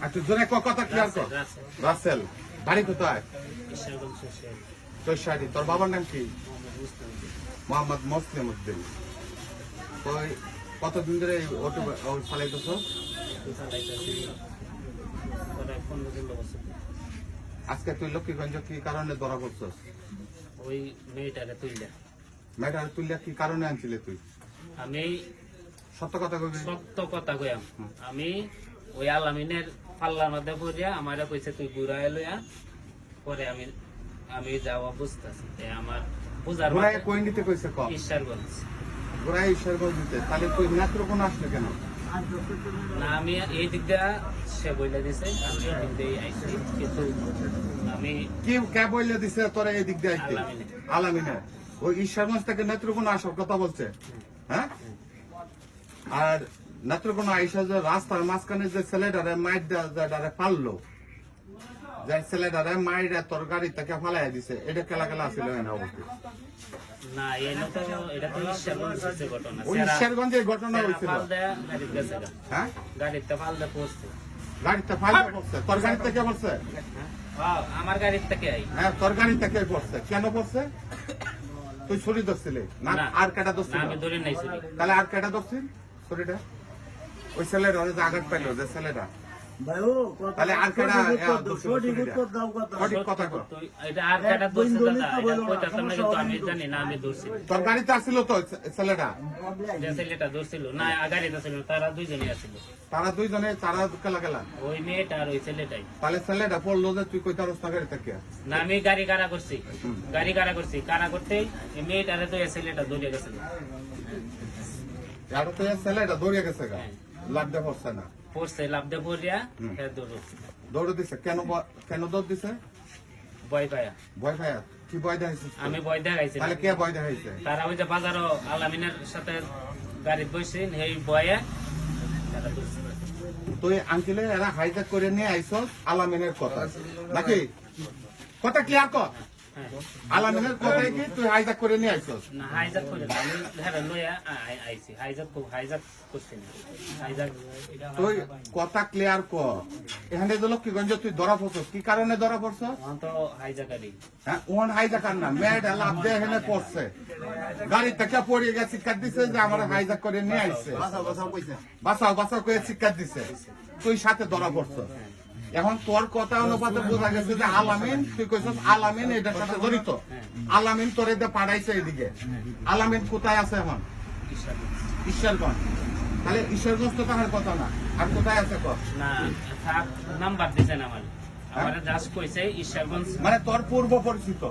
আচ্ছা জোরে ক- কথা ক্লিয়ার কর। রাসেল, বাড়ি কোথায়? ঈশ্বরগঞ্জ তোর বাবার নাম কি? মোহাম্মদ। মুসলিম উদ্দিন। ওই কতদিন ধরে এই অটো চালাইতেছ। আজকে তুই লক্ষ্মীগঞ্জ কি কারণে ধরা পড়ছস? ওই মেয়েটারে তুইলে। ম্যাডাম তুলিয়া কি কারণে আনছিলে তুই? আমি সত্য কথা কবি? সত্য কথা কইয়াম আমি ওই আলামিনের পাল্লার মধ্যে পড়িয়া আমার কইছে তুই ঘুরা লইয়া পরে আমি আমি যাওয়া বুঝতেছি। আমার বুঝার ঘোড়ায় কই নিতে কইছে কম ঈশ্বরগঞ্জ। ঘোড়ায় ঈশ্বরগঞ্জ দিতে। তাহলে তুই নেত্রকোনা আসলে কেন? না আমি এই দিক দিয়ে সে বইলে দিছে আমি এই দিক দিয়ে আইছি। কিন্তু আমি কি কে বললে দিছে তোরা এই দিক দিয়ে আইতে? আলামিনে। আলামিনে ওই ঈশ্বরগঞ্জ থেকে নেত্রকোনা আসার কথা বলছে। হ্যাঁ? আর নেত্রকোনা আইসা যে রাস্তার মাঝখানে যে ছেলেটারে মাইর ডারে পারল যে ছেলেটারে মাইরা তোর গাড়ি থেকে ফালাই দিছে। এটা কেলা কেলা ছিল না অবশ্যই না এটা তো এটা তো ঘটনা। ঘটনা হয়েছিল। হ্যাঁ? গাড়িতে ফাল পৌঁছছে গাড়িতে ফাইল পড়ছে তোর হ্যাঁ, আমার গাড়ির থেকে হ্যাঁ তোর থেকে পড়ছে। কেন পড়ছে? তুই ছুরি ধরছিলি? না। আর কাটা ধরছিল? তাহলে আর কেটা ধরছিস ছুরিটা? ওই ছেলেটা ওই আঘাত পাইলো যে ছেলেটা। গাড়িতে আসছিল তো ছেলেটা? ছেলেটা ধরছিল না গাড়িতে ছিল তারা দুইজনই আসছিল তারা দুইজনে তারা কেলা গেলা ওই মেয়েটা আর ওই ছেলেটাই। তাহলে ছেলেটা পড়ল যে তুই কইতার রাস্তা গাড়ি থেকে? না আমি গাড়ি কারা করছি গাড়ি কারা করছি কারা করতেই এই মেয়েটারে তো ছেলেটা দৌড়ে গেছিল। আর তো এই ছেলেটা দৌড়ে গেছে পড়ছে না। পড়ছে লাভ দিয়ে পড়িয়া হ্যাঁ দৌড়। দৌড়ে দিছে। কেন কেন দৌড় দিছে? ভয় পায়া। ভয় ভাইয়া কি ভয়? আমি ভয় দেখাইছি তাহলে কে ভয় দেখাইছে? তারা ওই যে বাজারও আলামিনের সাথে গাড়িতে বসে এই বয়ে তুই আঙ্কিলে এরা হাইজ্যাক করে নিয়ে আইস আলামিনের কথা। নাকি? কথা ক্লিয়ার কর। আলামিনের কথাই কি? তুই করে নিয়ে না হাইজাক করে না। আমি হ্যাঁ লইয়া আ- আ- আইছি। হাইজাক কো- হাইজাক করছি না। হাইজাক তুই কথা ক্লিয়ার কর। এখানে যে লক্ষ্মীগঞ্জ তুই ধরা পড়ছস? কি কারণে ধরা পড়ছস? আমার তো হাইজাক হ্যাঁ ওন হাইজাক আর না মেয়েট লাভ দিয়ে এখানে পড়ছে। গাড়ি থেকে পড়ে গিয়ে শিক্ষা দিছে যে আমার হাইজাক করে নিয়ে আইছে। বাঁচাও বাঁচাও করে শিক্ষা দিছে। তুই সাথে ধরা পড়ছস। এখন তোর কথা অনুপাতে বোঝা গেছে যে আলামিন তুই কইছস আলামিন এটার সাথে জড়িত। আলামিন? তোর এতে পাঠাইছে এদিকে। আলামিন কোথায় আছে এখন? ঈশ্বরগঞ্জ। তাহলে ঈশ্বরগঞ্জ তো তাহার কথা না। আর কোথায় আছে কর? না নাম্বার দিছেন আমার। আমার জাস্ট কইছে ঈশ্বরগঞ্জ। মানে তোর পূর্ব পরিচিত।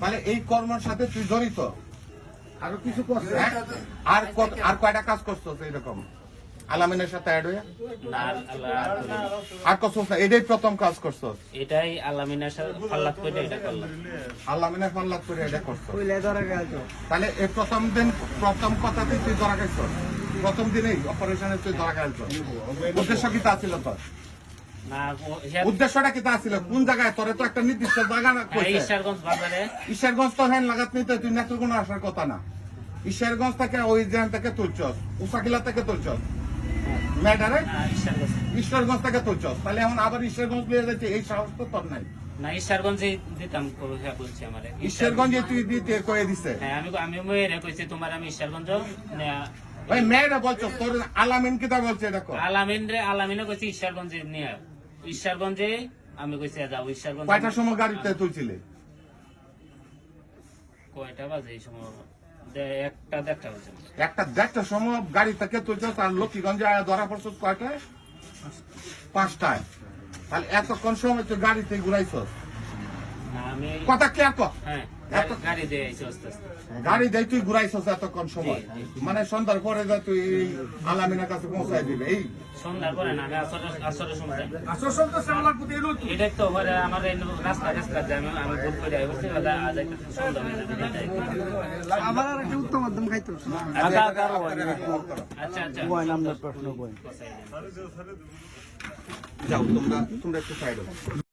তাহলে এই কর্মের সাথে তুই জড়িত। আরও কিছু করছে। হ্যাঁ? আর আর কয়টা কাজ করছ এইরকম? আলামিনের সাথে অ্যাড হয়ে না আর। না এটাই প্রথম কাজ করছ? এটাই আলামিনের সাথে ফাল্লাত করে এটা করলাম। আলামিনের করে এটা করছ? কইলে ধরে গেল তাহলে এই প্রথম দিন প্রথম কথাতেই তুই ধরা গেছ? প্রথম দিনেই অপারেশনে তুই ধরা গেছ উদ্দেশ্য কি তা ছিল তোর? উদ্দেশ্যটা কি তা ছিল? কোন জায়গায়? তোরে তো একটা নির্দিষ্ট জায়গা না হ্যাঁ, কইছে। ঈশ্বরগঞ্জ বাজারে। ঈশ্বরগঞ্জ তো হ্যান লাগাত নিতে তুই নেত্রকোনা আসার কথা না। ঈশ্বরগঞ্জ থেকে ওই জেন থেকে তুলছস উষাকিলা থেকে তুলছস। ম্যাডারে না, ঈশ্বরগঞ্জ ঈশ্বরগঞ্জ থেকে তুলছস তাহলে এখন আবার ঈশ্বরগঞ্জ লিয়ে যাচ্ছে এই সাহস তো তোর নাই। না ঈশ্বরগঞ্জে দিতাম কো- ঈশ্বরগঞ্জে তুই দিতে কয়ে দিছে। হ্যাঁ আমি আমি মেয়েরে কইছি তোমার আমি ঈশ্বরগঞ্জ নেয়া- ওই মেয়েরা বলছো তোর আলামিন কিতা বলছে এটা আলামিন রে আলামিনে কইছি ঈশ্বরগঞ্জে নিয়ে ঈশ্বরগঞ্জে আমি কইছি যাও ঈশ্বরগঞ্জ কয়টার সময় গাড়িতে তুলছিলে? কয়টা বাজে এই সময়? একটা দেড়টা বাজে। একটা দেড়টার সময় গাড়ি থেকে তুলছস আর লক্ষ্মীগঞ্জে আয়া ধরা পড়ছ কয়টায়? পাঁচটায়। তাহলে এতক্ষণ সময় তো গাড়িতে ঘুরাইছ কথা ক্লিয়ার কর হ্যাঁ। গাড়ি- দিয়ে তুই ঘুরাইছস এতক্ষণ সময়। মানে সন্ধ্যার পরে যা তুই এই আলামিনের কাছে পৌঁছাই দিবে এই? সন্ধ্যার পরে না সময়। তো আমার রাস্তা রাস্তা আমি আমি ভুল করে আর একটা উত্তম মাধ্যম খাইতো আচ্ছা আচ্ছা প্রশ্ন যাও তোমরা তোমরা একটু সাইড